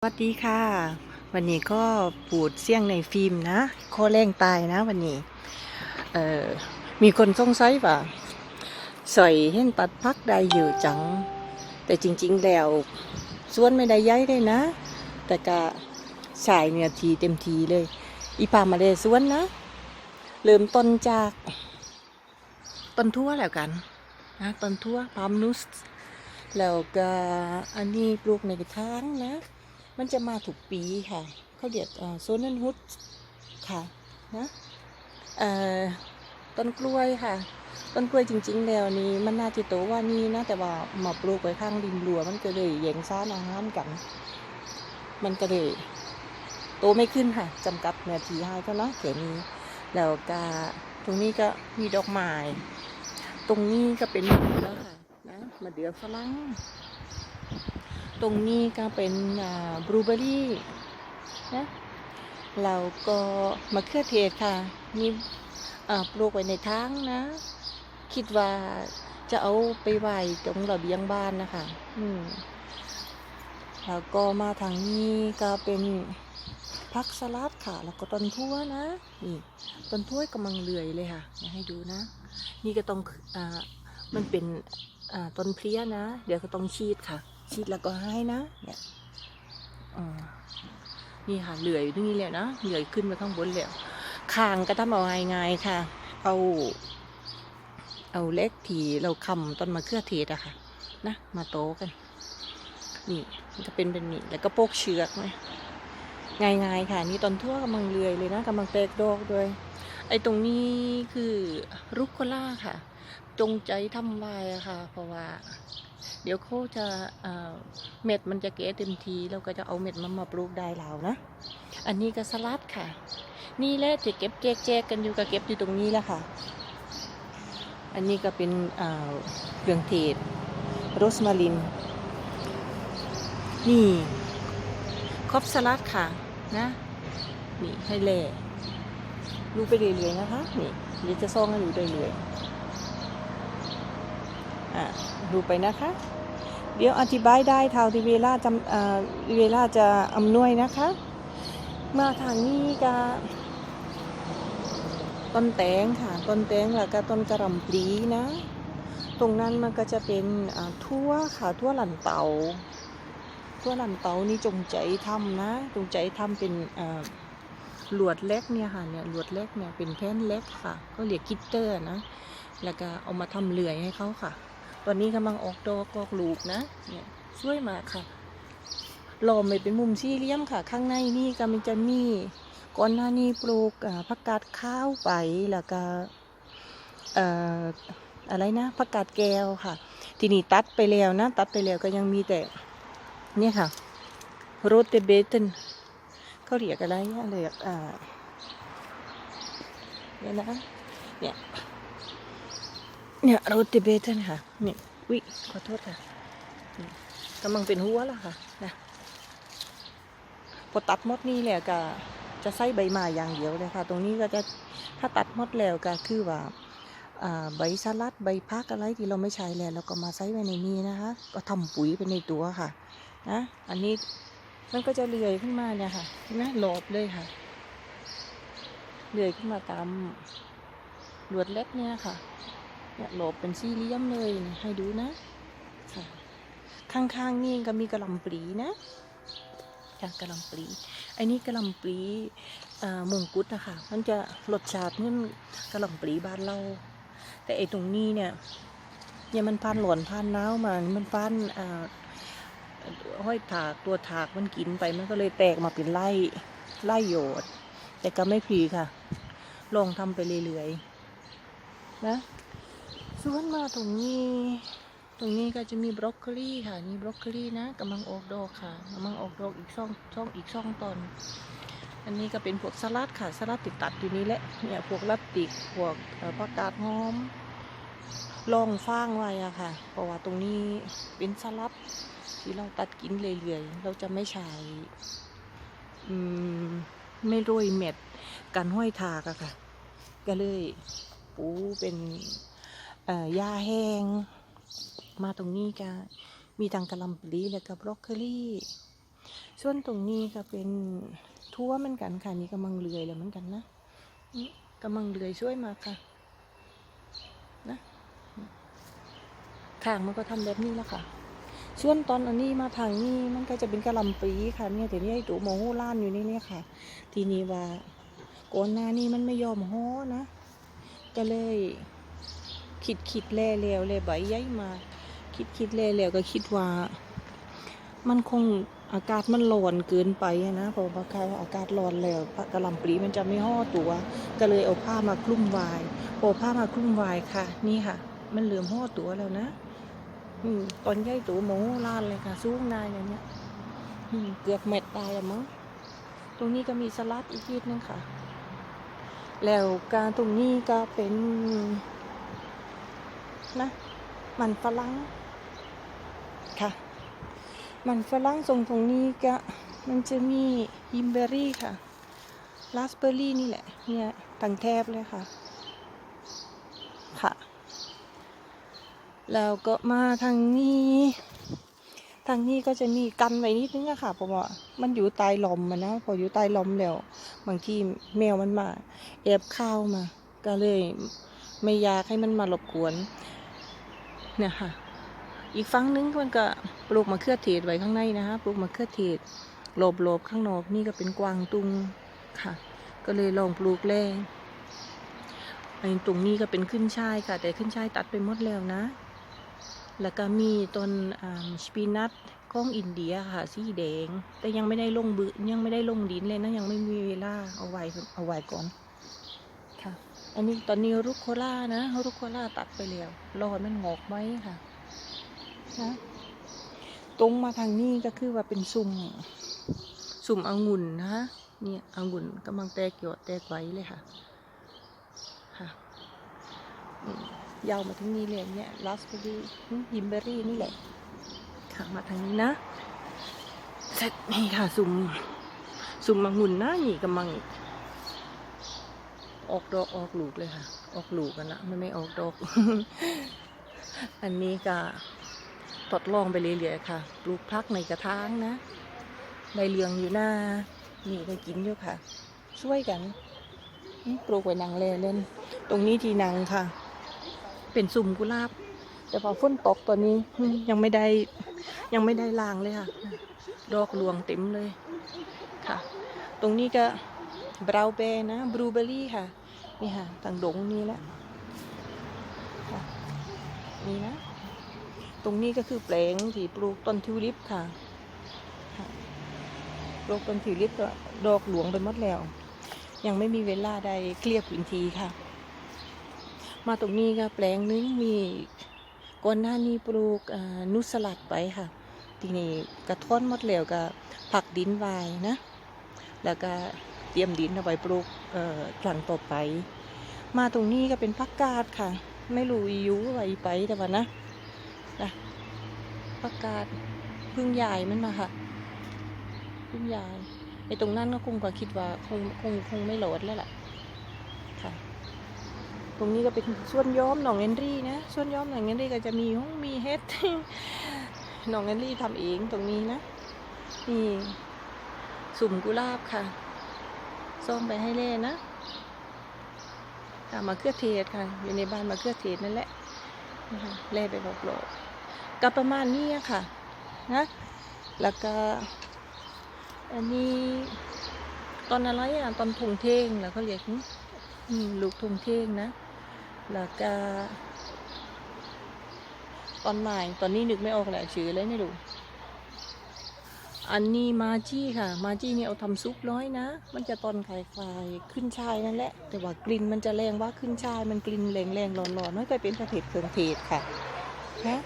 สวัสดีค่ะ วันนี้ก็ปูดเสี่ยงในฟิล์มนะโคอแรงตายนะวันนี้ เอ่อ มีคนสงสัยว่าใส่เห็นตัดพักได้อยู่จัง แต่จริง ๆ แล้วส่วนไม่ได้ย้ายเลยนะ แต่ก็สายเนื้อทีเต็มทีเลย อีปามาเลยส่วนนะ เริ่มต้นจากต้นทั่วแล้วกันนะต้นทั่วพามนุสแล้วก็อันนี้ปลูกในกระถางนะ มันจะมาถูกปีค่ะ เขาเรียกโซนันฮุดค่ะนะต้นกล้วยค่ะ ต้นกล้วยจริง ๆ แล้วนี่มันน่าจะโตว่านี้นะแต่ว่ามาปลูกไว้ข้างริมรั้วมันก็เลยแย่งซ่านอาหารกัน มันก็เลยโตไม่ขึ้นค่ะจำกัดเนื้อที่ให้เท่านั้นแค่นี้แล้วก็ตรงนี้ก็มีดอกไม้ตรงนี้ก็เป็นมะเดือค่ะนะมะเดือฝรั่ง ตรงนี้ก็เป็นบลูเบอรี่นะเราก็มะเขือเทศค่ะนี่อ่าปลูกไว้ในทางนะ คิดว่าจะเอาไปไว้ตรงระเบียงบ้านนะคะ อืมแล้วก็มาทางนี้ก็เป็นผักสลัดค่ะ แล้วก็ต้นทั่วนะ นี่ต้นทั่วกำลังเลื่อยเลยค่ะมาให้ดูนะ นี่ก็ต้องอ่ามันเป็นอ่าต้นเพลี้ยนะ เดี๋ยวก็ต้องชีดค่ะ ชีดแล้วก็ให้นะ เนี่ยอนี่ค่ะเหลื่อยนี่แหละนะเหลื่อยขึ้นไปข้างบนแล้วคางก็ทำเอาง่ายๆค่ะ เอา เอาเล็กที่เราคำต้นมะเขือเทศอะค่ะ นะ มาโตกัน นี่มันจะเป็นเป็นนี่แล้วก็โปกเชือกไหมง่ายๆค่ะ นี่ต้นทั่วกำลังเลื่อยเลยนะกำลังแตกดอกด้วย ไอ้ตรงนี้คือรุกโคล่าค่ะ จงใจทำลายอะค่ะ เพราะว่า เดี๋ยวเขาจะเอ่อเม็ดมันจะเก๋เต็มทีเราก็จะเอาเม็ดมันมาปลูกได้แล้วนะ อันนี้ก็สลัดค่ะ นี่แหละที่เก็บแจกๆกันอยู่ก็เก็บอยู่ตรงนี้แหละค่ะ อันนี้ก็เป็นเครื่องเทศโรสมาริน นี่ครบสลัดค่ะนะ นี่ให้แล่ดูไปเรื่อยๆนะคะ นี่เดี๋ยวจะซ่องให้ดูเรื่อยๆ ดูไปนะคะ เดี๋ยวอธิบายได้เท่าที่เวลาจำเวลาจะอำนวยนะคะ มาทางนี้ก็ต้นแตงค่ะ ต้นแตงแล้วก็ต้นกระหลำปลีนะ ตรงนั้นมันก็จะเป็นทั่วค่ะทั่วหลันเตาทั่วหลันเตานี่จงใจทำนะ จงใจทำเป็นหลวดเล็กเนี่ยค่ะเนี่ยหลวดเล็กเนี่ยเป็นแผ่นเล็กค่ะ ก็เรียกกิตเตอร์นะ แล้วก็เอามาทำเลื่อยให้เขาค่ะ ตอนนี้กำลังออกดอกออกลูกนะเนี่ยสวยมากค่ะลอมไปเป็นมุมสี่เลี่ยมค่ะ ข้างในนี่ก็มันจะมีก่อนหน้านี้ปลูกผักกาดข้าวไปแล้วก็อะไรนะผักกาดแก้วค่ะ ทีนี้ตัดไปแล้วนะ ตัดไปแล้วก็ยังมีแต่เนี่ยค่ะโรเตเบตันเขาเรียกอะไรอะไรอ่าเนี่ยนะเนี่ย เนี่ยโรติเบตันค่ะเนี่ยวิขอโทษค่ะกำลังเป็นหัวแล้วค่ะนะพอตัดมดนี่แล้วก็จะใส่ใบไม้อย่างเดียวเลยค่ะ ตรงนี้ก็จะถ้าตัดมดแล้วก็คือว่าใบสลัดใบพักอะไรที่เราไม่ใช้แล้วเราก็มาใส่ไว้ในนี้นะคะ ก็ทำปุ๋ยไปในตัวค่ะนะอันนี้มันก็จะเลื่อยขึ้นมาเนี่ยค่ะนะหลบเลยค่ะเลื่อยขึ้นมาตามลวดเล็กเนี่ยค่ะ เนี่ยหลบเป็นสี่เหลี่ยมเลยให้ดูนะค่ะข้างๆนี่ก็มีกระลำปลีนะจากกระลำปลีไอ้นี่กระลำปลีมงกุฎนะคะมันจะรสชาติเหมือนกระลำปลีบ้านเรา แต่ไอ้ตรงนี้เนี่ยเนี่ยมันพันหลอนพันน้าวมามันพันห้อยถากตัวถากมันกินไปมันก็เลยแตกมาเป็นไล่ไล่โยด แต่ก็ไม่พลีค่ะ ลองทำไปเรื่อยๆนะ ส่วนมาตรงนี้ ตรงนี้ก็จะมีบรอกโคลีค่ะ นี่บรอกโคลีนะกำลังออกดอกค่ะกำลังออกดอกอีกช่องช่องอีกช่องตอน อันนี้ก็เป็นพวกสลัดค่ะ สลัดติดตัดอยู่นี้แหละ เนี่ยพวกลับติกพวกผักกาดหอมลองฟางไว้อะค่ะ เพราะว่าตรงนี้เป็นสลัดที่เราตัดกินเรื่อยๆ เราจะไม่ใช้ไม่โรยเม็ดกันห้อยทากอะค่ะ ก็เลยปูเป็น ยาแห้ง มาตรงนี้ก็มีทั้งกะลำปลีและก็บรอกโคลีส่วนตรงนี้ก็เป็นทั่วเหมือนกันค่ะนี่กำลังเลือยแล้วเหมือนกันนะนี่กำลังเลือยช่วยมาค่ะนะข้างมันก็ทำแบบนี้แล้วค่ะส่วนตอนอันนี้มาทางนี้มันก็จะเป็นกะลำปีค่ะเนี่ยแต่นี่ให้ดูโมโหล้านอยู่นี่เนี่ยค่ะ ทีนี้ว่าก่อนหน้านี้มันไม่ยอมฮ้อนะ ก็เลย คิดคิดแล่แล้วเลยใบใหญ่มา คิดคิดแล่แล้วก็คิดว่า มันคงอากาศมันร้อนเกินไปอะนะเพราะว่าอากาศร้อนแล้วกระลำปลีมันจะไม่ห่อตัว ก็เลยเอาผ้ามาคลุมไวายพอผ้ามาคลุมไวายค่ะ นี่ค่ะ มันเหลื่อมห่อตัวแล้วนะอืมตอนใหญ่ตัวหมูล้านเลยค่ะสูงนายอย่างเนี้ยอืมเกือบเม็ดตายแล้วมั้งตรงนี้ก็มีสลัดอีกทีนึงค่ะ แล้วการตรงนี้ก็เป็น นะ มันฝรั่งค่ะ มันฝรั่งทรงตรงนี้ก็มันจะมีฮิมเบอรี่ค่ะราสเบอร์รี่นี่แหละ เนี่ยตั้งแทบเลยค่ะ ค่ะ แล้วก็มาทางนี้ทางนี้ก็จะมีกันไว้นิดนึงอะค่ะเพราะว่ามันอยู่ใต้ลมมันนะพออยู่ใต้ลมแล้ว บางทีแมวมันมาแอบเข้ามา ก็เลยไม่อยากให้มันมารบกวน เนี่ยค่ะ อีกฝั่งนึงมันก็ปลูกมะเขือเทศไว้ข้างในนะคะปลูกมะเขือเทศโลบๆข้างนอกนี่ก็เป็นกวางตุงค่ะ ก็เลยลองปลูกแรงไอ้ตรงนี้ก็เป็นขึ้นช่ายค่ะ แต่ขึ้นช่ายตัดไปหมดแล้วนะ แล้วก็มีต้นสปีนัทของอินเดียค่ะ สีแดง แต่ยังไม่ได้ลงบืยังไม่ได้ลงดินเลยนะยังไม่มีเวลาเอาไว้เอาไว้ก่อน อันนี้ตอนนี้รุกโคล่านะรุกโคล่าตัดไปแล้วรอมันงอกไว้ค่ะนะตรงมาทางนี้ก็คือว่าเป็นสุ่มสุ่มองุ่นนะเนี่ยองุ่นกำลังแตกหยอดแตกไว้เลยค่ะค่ะยาวมาถึงนี้เลยเนี่ยราสเบอร์รี่ยิมเบอร์รี่นี่แหละค่ะมาทางนี้นะเสร็จนี่ค่ะสุ่มสุ่มมังุ่นนะนี่กำลัง ออกดอกออกลูกเลยค่ะ ออกลูกกันละไม่ไม่ออกดอก อันนี้ก็ทดลองไปเรื่อยๆค่ะปลูกพักในกระถางนะในเรืองอยู่หน้านี่ได้กินอยู่ค่ะ ช่วยกันปลูกไว้นางเล่เล่น ตรงนี้ทีนางค่ะ เป็นสุ่มกุหลาบ แต่พอฝนตกตัวนี้ยังไม่ได้ยังไม่ได้ลางเลยค่ะ ดอกรวงเต็มเลยค่ะ ตรงนี้ก็บราวเบร์นะบลูเบอรี่ค่ะ นี่ค่ะทางดงนี้แหละนี่นะ ตรงนี้ก็คือแปลงที่ปลูกต้นทิวลิปค่ะปลูกต้นทิวลิปก็ดอกหลวงไปหมดแล้ว ยังไม่มีเวลาได้เคลียร์พื้นที่ค่ะ มาตรงนี้ก็แปลงนึงมีก่อนหน้านี้ปลูกนุสลัดไปค่ะ ทีนี้กระท้อนหมดแล้วก็ผักดินไว้นะ แล้วก็ รียมดินเอาไว้ปลูกเอ่อครั้งต่อไป มาตรงนี้ก็เป็นผักกาดค่ะ ไม่รู้อียูไว้ไปแต่ว่านะนะผักกาดพึ่งใหญ่มันมาค่ะพึ่งใหญ่ไอ้ตรงนั้นก็คงก็คิดว่าคงคงคงไม่หลดแล้วล่ะค่ะ ตรงนี้ก็เป็นส่วนย้อมหนองเอนรี่นะส่วนย้อมหนองเอนรี่ก็จะมีห้องมีเฮ็ดหนองเอนรี่ทำเองตรงนี้นะนี่สุ่มกุหลาบค่ะ ส่งไปให้เล่นะค่ะมาเครือเทศค่ะ อยู่ในบ้านมาเครือเทศนั่นแหละนะคะเล่ไปบอกโลกก็ประมาณนี้ค่ะนะแล้วก็ อันนี้ตอนอะไรอะตอนทงเท่งแล้วเขาเรียกลูกทุ่งเท่งนะ แล้วก็ ตอนใหม่ตอนนี้นึกไม่ออกแหละชื่อเลยไม่รู้ อันนี้มาจี้ค่ะ มาจี้นี่เอาทำซุปร้อยนะ มันจะตอนไข่ไฟขึ้นชายนั่นแหละ แต่ว่ากลิ่นมันจะแรงว่าขึ้นชาย มันกลิ่นแรงแรงๆร้อนๆน้อยไปเป็นประเภทเครื่องเทศค่ะฮะ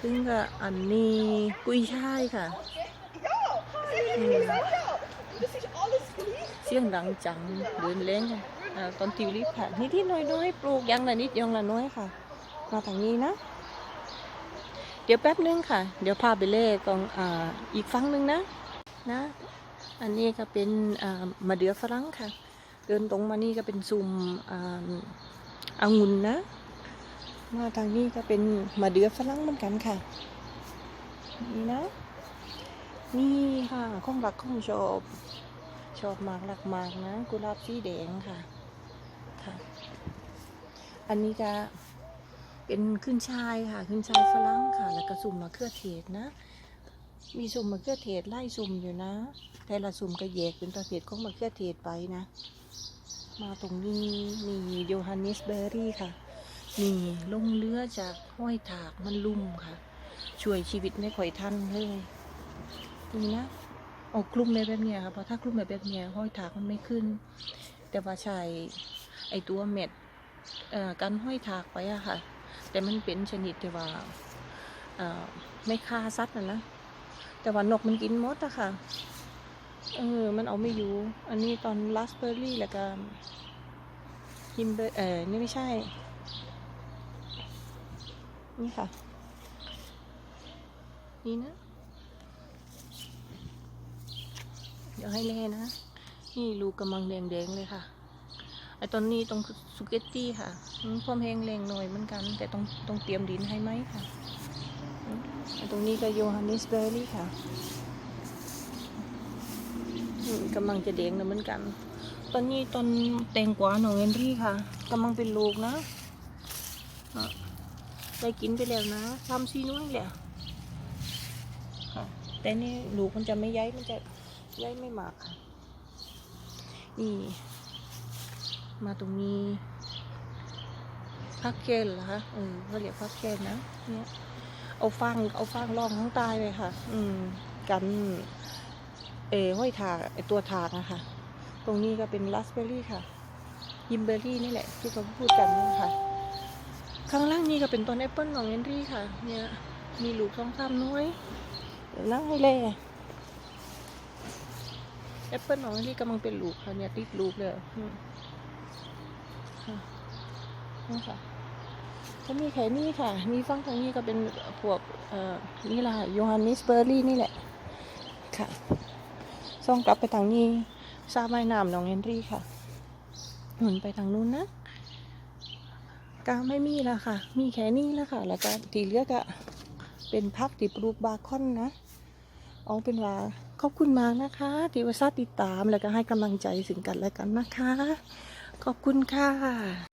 ซึ่งก็อันนี้กุยช่ายค่ะ เสียงดังจังเดินเล่นค่ะตอนทิวลิปค่ะนิดที่น้อยๆปลูกยังละนิดยังละน้อยค่ะ มาทางนี้นะ เดี๋ยวแป๊บนึงค่ะ เดี๋ยวพาไปเล่ตรงออีกฝั่งนึงนะนะ อันนี้ก็เป็นมะเดื่อฝรั่งค่ะ เดินตรงมานี่ก็เป็นซุ่มอ่างุ่นนะ มาทางนี้ก็เป็นมะเดื่อฝรั่งเหมือนกันค่ะ นี่นะ นี่ค่ะข้องรักข้องชอบชอบมากรักมากนะ กุหลาบสีแดงค่ะค่ะ อันนี้จะ เป็นขึ้นชายค่ะ ขึ้นชายฝรั่งค่ะ แล้วก็สุ่มมะเขือเทศนะ มีสุ่มมะเขือเทศไล่สุ่มอยู่นะ แต่ละสุ่มก็แยกเป็นประเภทของมะเขือเทศไปนะ มาตรงนี้มีโยฮันนิสเบอร์รี่ค่ะ นี่ลงเรือจากห้อยถากมันลุ่มค่ะ ช่วยชีวิตไม่ค่อยทันเลยนี่นะเอากลุ่มในแบบเนี้ยค่ะเพราะถ้ากลุ่มในแบบเนี้ยห้อยถากมันไม่ขึ้น แต่ว่าใช้ไอตัวเม็ดเอ่อกันห้อยถากไปอะค่ะ แต่มันเป็นชนิดที่ว่าไม่ฆ่าสัตว์นะนะแต่ว่านกมันกินมดอะค่ะ เออ มันเอาไม่อยู่ อันนี้ตอนลาสเบอร์รี่แล้วก็ฮิมเบอร์เออนี่ไม่ใช่ นี่ค่ะ นี่นะ เดี๋ยวให้แน่นะ นี่ลูกกำลังแดงๆเลยค่ะ ไอ้ตอนนี้ตรงสุเกตตี้ค่ะอืมความแห้งแรงหน่อยเหมือนกัน แต่ต้องต้องเตรียมดินให้ไหมค่ะไอ้ตรงนี้ก็โยฮันนิสเบอร์รี่ค่ะกำลังจะแดงแล้วเหมือนกัน ตอนนี้ต้นแตงกวาหนองเอนรี่ค่ะกำลังเป็นลูกนะได้กินไปแล้วนะทำซีน้อยแหละค่ะแต่นี่ลูกมันจะไม่ย้ายมันจะย้ายไม่มากค่ะนี่ มาตรงนี้พักเกลเหรอคะเออเขาเรียกพักเกลนะเนี่ยเอาฟางเอาฟางรองข้างใต้เลยค่ะ อืม กันเอห้อยถากไอตัวถากนะคะตรงนี้ก็เป็นราสเบอร์รี่ค่ะ ยิมเบอร์รี่นี่แหละ ที่เขาพูดกันนี่ค่ะข้างล่างนี่ก็เป็นต้นแอปเปิลของเอนรี่ค่ะ เนี่ยมีลูกสองสามน้อยนั่งให้เลยแอปเปิลของเอนรี่กำลังเป็นลูกค่ะเนี่ยติดลูกเลยอืม ค่ะนี่ค่ะก็มีแค่นี้ค่ะ มีฟังทางนี้ก็เป็นพวกเอ่อนี่แหละโยฮันนิสเบอร์รี่นี่แหละ ค่ะส่งกลับไปทางนี้ซาไม้น้ำน้องเฮนรี่ค่ะหมุนไปทางนู้นนะกางไม่มีแล้วค่ะ มีแค่นี้แล้วค่ะ แล้วก็ทีเหลือกอะเป็นพักติปลูกบาคอนนะ เอาเป็นว่าขอบคุณมากนะคะ ที่ว่าซาติดตามแล้วก็ให้กำลังใจสิ่งกันและกันนะคะ ขอบคุณค่ะ